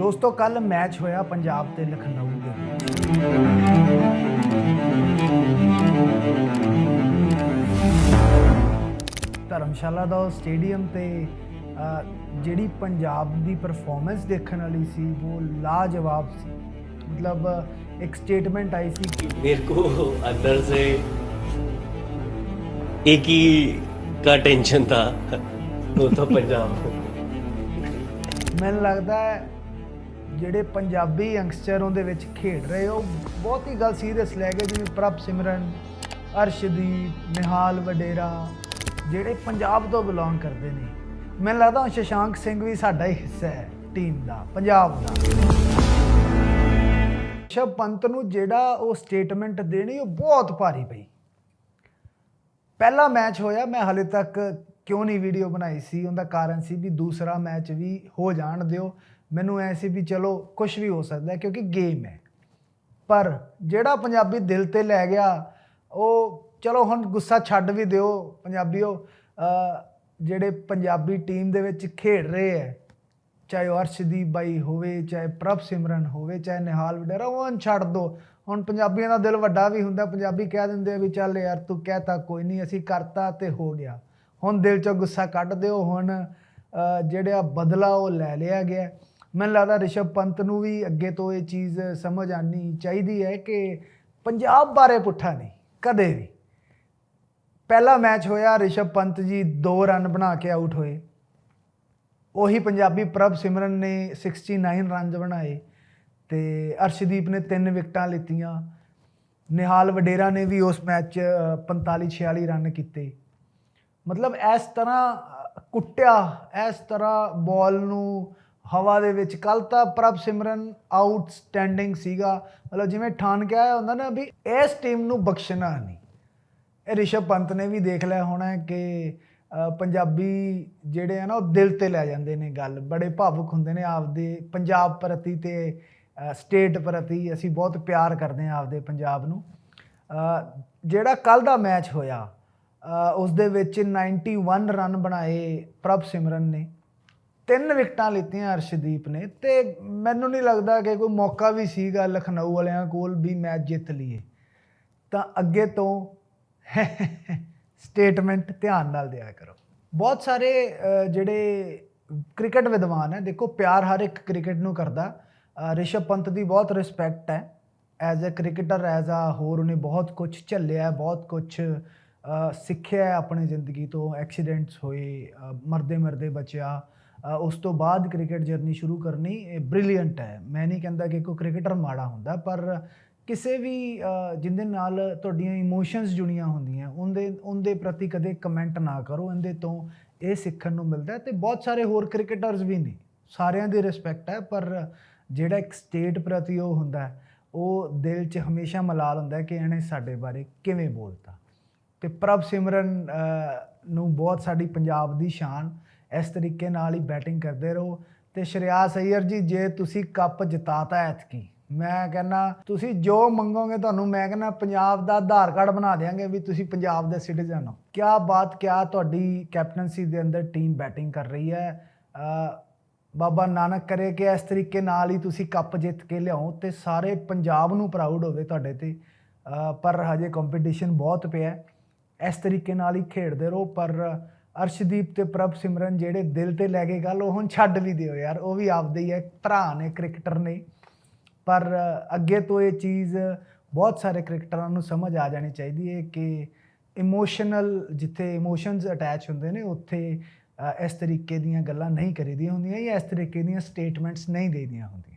ਦੋਸਤੋ ਕੱਲ ਮੈਚ ਹੋਇਆ ਪੰਜਾਬ ਤੇ ਲਖਨਊ ਦੇ ਧਰਮਸ਼ਾਲਾ ਦਾ ਉਹ ਸਟੇਡੀਅਮ ਤੇ ਅ, ਜਿਹੜੀ ਪੰਜਾਬ ਦੀ ਪਰਫਾਰਮੈਂਸ ਦੇਖਣ ਵਾਲੀ ਸੀ ਉਹ ਲਾਜਵਾਬ ਸੀ ਮਤਲਬ ਇੱਕ ਸਟੇਟਮੈਂਟ ਆਈ ਸੀ ਕਿ मेरे को अंदर से एक ही का टेंशन था वो तो पंजाब ਮੈਨੂੰ ਲੱਗਦਾ ਹੈ ਜਿਹੜੇ ਪੰਜਾਬੀ ਯੰਗਸਟਰ ਉਹਦੇ ਵਿੱਚ ਖੇਡ ਰਹੇ ਉਹ ਬਹੁਤ ਹੀ ਗੱਲ ਸੀਰੀਅਸ ਲੈ ਗਏ ਜਿਵੇਂ ਪ੍ਰਭ ਸਿਮਰਨ, ਅਰਸ਼ਦੀਪ, ਨਿਹਾਲ ਵਡੇਰਾ, ਜਿਹੜੇ ਪੰਜਾਬ ਤੋਂ ਬਿਲੋਂਗ ਕਰਦੇ ਨੇ। ਮੈਨੂੰ ਲੱਗਦਾ ਸ਼ਸ਼ਾਂਕ ਸਿੰਘ ਵੀ ਸਾਡਾ ਹੀ ਹਿੱਸਾ ਹੈ ਟੀਮ ਦਾ, ਪੰਜਾਬ ਦਾ। ਰਿਸ਼ਭ ਪੰਤ ਨੂੰ ਜਿਹੜਾ ਉਹ ਸਟੇਟਮੈਂਟ ਦੇਣੀ, ਉਹ ਬਹੁਤ ਭਾਰੀ ਪਈ। ਪਹਿਲਾ ਮੈਚ ਹੋਇਆ, ਮੈਂ ਹਲੇ ਤੱਕ ਕਿਉਂ ਨਹੀਂ ਵੀਡੀਓ ਬਣਾਈ ਸੀ, ਉਹਦਾ ਕਾਰਨ ਸੀ ਵੀ ਦੂਸਰਾ ਮੈਚ ਵੀ ਹੋ ਜਾਣ ਦਿਓ। ਮੈਨੂੰ ਐ ਸੀ ਵੀ ਚਲੋ ਕੁਝ ਵੀ ਹੋ ਸਕਦਾ ਕਿਉਂਕਿ ਗੇਮ ਹੈ। ਪਰ ਜਿਹੜਾ ਪੰਜਾਬੀ ਦਿਲ ਤੇ ਲੈ ਗਿਆ, ਉਹ ਚਲੋ ਹੁਣ ਗੁੱਸਾ ਛੱਡ ਵੀ ਦਿਓ ਪੰਜਾਬੀਓ ਅਹ ਜਿਹੜੇ ਪੰਜਾਬੀ ਟੀਮ ਦੇ ਵਿੱਚ ਖੇਡ ਰਹੇ ਹੈ, ਚਾਹੇ ਉਹ ਅਰਸ਼ਦੀਪ ਬਾਈ ਹੋਵੇ, ਚਾਹੇ ਪ੍ਰਭ ਸਿਮਰਨ ਹੋਵੇ, ਚਾਹੇ ਨਿਹਾਲ ਵਡੇਰਾ, ਉਹ ਹੁਣ ਛੱਡ ਦੋ। ਹੁਣ ਪੰਜਾਬੀਆਂ ਦਾ ਦਿਲ ਵੱਡਾ ਵੀ ਹੁੰਦਾ, ਪੰਜਾਬੀ ਕਹਿ ਦਿੰਦੇ ਆ ਵੀ ਚੱਲ ਯਾਰ ਤੂੰ ਕਹਿਤਾ ਕੋਈ ਨਹੀਂ, ਅਸੀਂ ਕਰਤਾ ਤੇ ਹੋ ਗਿਆ। ਹੁਣ ਦਿਲ ਚੋਂ ਗੁੱਸਾ ਕੱਢ ਦਿਓ, ਹੁਣ ਜਿਹੜਾ ਬਦਲਾ ਉਹ ਲੈ ਲਿਆ ਗਿਆ। ਮੈਨੂੰ ਲੱਗਦਾ ਰਿਸ਼ਭ ਪੰਤ ਨੂੰ ਵੀ ਅੱਗੇ ਤੋਂ ਇਹ ਚੀਜ਼ ਸਮਝ ਆਣੀ ਚਾਹੀਦੀ ਹੈ ਕਿ ਪੰਜਾਬ ਬਾਰੇ ਪੁੱਠਾ ਨਹੀਂ, ਕਦੇ ਵੀ। ਪਹਿਲਾ ਮੈਚ ਹੋਇਆ ਰਿਸ਼ਭ ਪੰਤ ਜੀ 2 ਰਨ ਬਣਾ ਕੇ ਆਊਟ ਹੋਏ। ਉਹੀ ਪੰਜਾਬੀ ਪ੍ਰਭ ਸਿਮਰਨ ਨੇ 69 ਰਨਸ ਬਣਾਏ ਤੇ ਅਰਸ਼ਦੀਪ ਨੇ ਤਿੰਨ ਵਿਕਟਾਂ ਲਿੱਤੀਆਂ। ਨਿਹਾਲ ਵਡੇਰਾ ਨੇ ਵੀ ਉਸ ਮੈਚ 'ਚ 45 46 ਰਨ ਕੀਤੇ। ਮਤਲਬ ਇਸ ਤਰ੍ਹਾਂ ਕੁੱਟਿਆ, ਇਸ ਤਰ੍ਹਾਂ ਬਾਲ ਨੂੰ ਹਵਾ ਦੇ ਵਿੱਚ। ਕੱਲ ਤਾਂ ਪ੍ਰਭ ਸਿਮਰਨ ਆਊਟਸਟੈਂਡਿੰਗ ਸੀਗਾ। ਮਤਲਬ ਜਿਵੇਂ ਠਾਣ ਕੇ ਆਇਆ ਹੁੰਦਾ ਨਾ ਵੀ ਇਸ ਟੀਮ ਨੂੰ ਬਖਸ਼ਣਾ ਨਹੀਂ। ਇਹ ਰਿਸ਼ਭ ਪੰਤ ਨੇ ਵੀ ਦੇਖ ਲਿਆ ਹੋਣਾ ਕਿ ਪੰਜਾਬੀ ਜਿਹੜੇ ਆ ਨਾ, ਉਹ ਦਿਲ ਤੇ ਲੈ ਜਾਂਦੇ ਨੇ ਗੱਲ। ਬੜੇ ਭਾਵੁਕ ਹੁੰਦੇ ਨੇ ਆਪਦੇ ਪੰਜਾਬ ਪ੍ਰਤੀ ਤੇ ਸਟੇਟ ਪ੍ਰਤੀ। ਅਸੀਂ ਬਹੁਤ ਪਿਆਰ ਕਰਦੇ ਹਾਂ ਆਪਦੇ ਪੰਜਾਬ ਨੂੰ। ਜਿਹੜਾ ਕੱਲ ਦਾ ਮੈਚ ਹੋਇਆ ਉਸ ਦੇ ਵਿੱਚ 91 ਰਨ ਬਣਾਏ ਪ੍ਰਭ ਸਿਮਰਨ ਨੇ। ਤਿੰਨ ਵਿਕਟਾਂ ਲਿੱਤੀਆਂ ਅਰਸ਼ਦੀਪ ਨੇ ਤੇ ਮੈਨੂੰ ਨਹੀਂ ਲੱਗਦਾ ਕਿ ਕੋਈ ਮੌਕਾ ਵੀ ਸੀਗਾ ਲਖਨਊ ਵਾਲਿਆਂ ਕੋਲ ਵੀ ਮੈਚ ਜਿੱਤ ਲਈਏ। ਤਾਂ ਅੱਗੇ ਤੋਂ ਸਟੇਟਮੈਂਟ ਧਿਆਨ ਨਾਲ ਦਿਆ ਕਰੋ। ਬਹੁਤ ਸਾਰੇ ਜਿਹੜੇ ਕ੍ਰਿਕਟ ਵਿਦਵਾਨ ਹੈ ਦੇਖੋ ਪਿਆਰ ਹਰ ਇੱਕ ਕ੍ਰਿਕਟ ਨੂੰ ਕਰਦਾ। ਅ, ਰਿਸ਼ਭ ਪੰਤ ਦੀ ਬਹੁਤ ਰਿਸਪੈਕਟ ਹੈ। As a cricketer as a ਹੋਰ ਉਹਨੇ ਬਹੁਤ ਕੁਝ ਝੱਲਿਆ ਬਹੁਤ ਕੁਝ ਸਿੱਖਿਆ ਆਪਣੀ ਜ਼ਿੰਦਗੀ ਤੋਂ। ਐਕਸੀਡੈਂਟਸ ਹੋਏ ਮਰਦੇ ਮਰਦੇ ਬਚਿਆ। ਉਸ ਤੋਂ ਬਾਅਦ ਕ੍ਰਿਕਟ ਜਰਨੀ ਸ਼ੁਰੂ ਕਰਨੀ ਇਹ ਬ੍ਰਿਲੀਅੰਟ ਹੈ। ਮੈਂ ਨਹੀਂ ਕਹਿੰਦਾ ਕਿ ਕੋਈ ਕ੍ਰਿਕਟਰ ਮਾੜਾ ਹੁੰਦਾ ਪਰ ਕਿਸੇ ਵੀ ਅ, ਜਿਹਦੇ ਨਾਲ ਤੁਹਾਡੀਆਂ ਇਮੋਸ਼ਨਸ ਜੁੜੀਆਂ ਹੁੰਦੀਆਂ ਉਹਦੇ ਉਹਦੇ ਪ੍ਰਤੀ ਕਦੇ ਕਮੈਂਟ ਨਾ ਕਰੋ। ਇਹਦੇ ਤੋਂ ਇਹ ਸਿੱਖਣ ਨੂੰ ਮਿਲਦਾ ਹੈ ਤੇ ਬਹੁਤ ਸਾਰੇ ਹੋਰ ਕ੍ਰਿਕਟਰਸ ਵੀ ਨੇ। ਸਾਰਿਆਂ ਦੀ ਰਿਸਪੈਕਟ ਹੈ ਪਰ ਜਿਹੜਾ ਇੱਕ ਸਟੇਟ ਪ੍ਰਤੀ ਉਹ ਹੁੰਦਾ ਉਹ ਦਿਲ 'ਚ ਹਮੇਸ਼ਾ ਮਲਾਲ ਹੁੰਦਾ ਕਿ ਇਹਨੇ ਸਾਡੇ ਬਾਰੇ ਕਿਵੇਂ ਬੋਲਤਾ। ਤੇ ਪ੍ਰਭ ਸਿਮਰਨ ਨੂੰ ਬਹੁਤ ਸਾਡੀ ਪੰਜਾਬ ਦੀ ਸ਼ਾਨ ਇਸ ਤਰੀਕੇ ਨਾਲ ਹੀ ਬੈਟਿੰਗ ਕਰਦੇ ਰਹੋ। ਤੇ ਸ਼੍ਰੇਆਸ ਅਈਅਰ ਜੀ, ਜੇ ਤੁਸੀਂ ਕੱਪ ਜਿਤਾਤਾ ਐਤਕੀ, ਮੈਂ ਕਹਿੰਨਾ ਤੁਸੀਂ ਜੋ ਮੰਗੋਗੇ ਤੁਹਾਨੂੰ, ਮੈਂ ਕਹਿੰਨਾ ਪੰਜਾਬ ਦਾ ਆਧਾਰ ਕਾਰਡ ਬਣਾ ਦੇਾਂਗੇ ਵੀ ਤੁਸੀਂ ਪੰਜਾਬ ਦੇ ਸਿਟੀਜ਼ਨ ਹੋ। ਕੀ ਬਾਤ, ਕਿਆ ਤੁਹਾਡੀ ਕੈਪਟਨਸੀ ਦੇ ਅੰਦਰ ਟੀਮ ਬੈਟਿੰਗ ਕਰ ਰਹੀ ਹੈ। ਬਾਬਾ ਨਾਨਕ ਕਰੇ ਕਿ ਇਸ ਤਰੀਕੇ ਨਾਲ ਹੀ ਤੁਸੀਂ ਕੱਪ ਜਿੱਤ ਕੇ ਲਿਆਓ ਤੇ ਸਾਰੇ ਪੰਜਾਬ ਨੂੰ ਪ੍ਰਾਊਡ ਹੋਵੇ ਤੁਹਾਡੇ ਤੇ। ਪਰ ਹਜੇ ਕੰਪੀਟੀਸ਼ਨ ਬਹੁਤ ਪਿਆ। ਇਸ ਤਰੀਕੇ ਨਾਲ ਹੀ ਖੇਡਦੇ ਰਹੋ, ਪਰ ਅਰਸ਼ਦੀਪ ਤੇ ਪ੍ਰਭ ਸਿਮਰਨ ਜਿਹੜੇ ਦਿਲ ਤੇ ਲੈ ਕੇ ਗੱਲ, ਉਹ ਹੁਣ ਛੱਡ ਵੀ ਦਿਓ ਯਾਰ, ਉਹ ਵੀ ਆਪਦੇ ਹੀ ਹੈ ਭਰਾ ਨੇ ਕ੍ਰਿਕਟਰ ਨੇ। ਪਰ ਅੱਗੇ ਤੋਂ ਇਹ ਚੀਜ਼ ਬਹੁਤ ਸਾਰੇ ਕ੍ਰਿਕਟਰਾਂ ਨੂੰ ਸਮਝ ਆ ਜਾਣੀ ਚਾਹੀਦੀ ਹੈ ਕਿ ਇਮੋਸ਼ਨਲ ਜਿੱਥੇ ਇਮੋਸ਼ਨਸ ਅਟੈਚ ਹੁੰਦੇ ਨੇ, ਉੱਥੇ ਇਸ ਤਰੀਕੇ ਦੀਆਂ ਗੱਲਾਂ ਨਹੀਂ ਕਰੀਦੀਆਂ ਹੁੰਦੀਆਂ ਜਾਂ ਇਸ ਤਰੀਕੇ ਦੀਆਂ ਸਟੇਟਮੈਂਟਸ ਨਹੀਂ ਦੇਦੀਆਂ ਹੁੰਦੀਆਂ।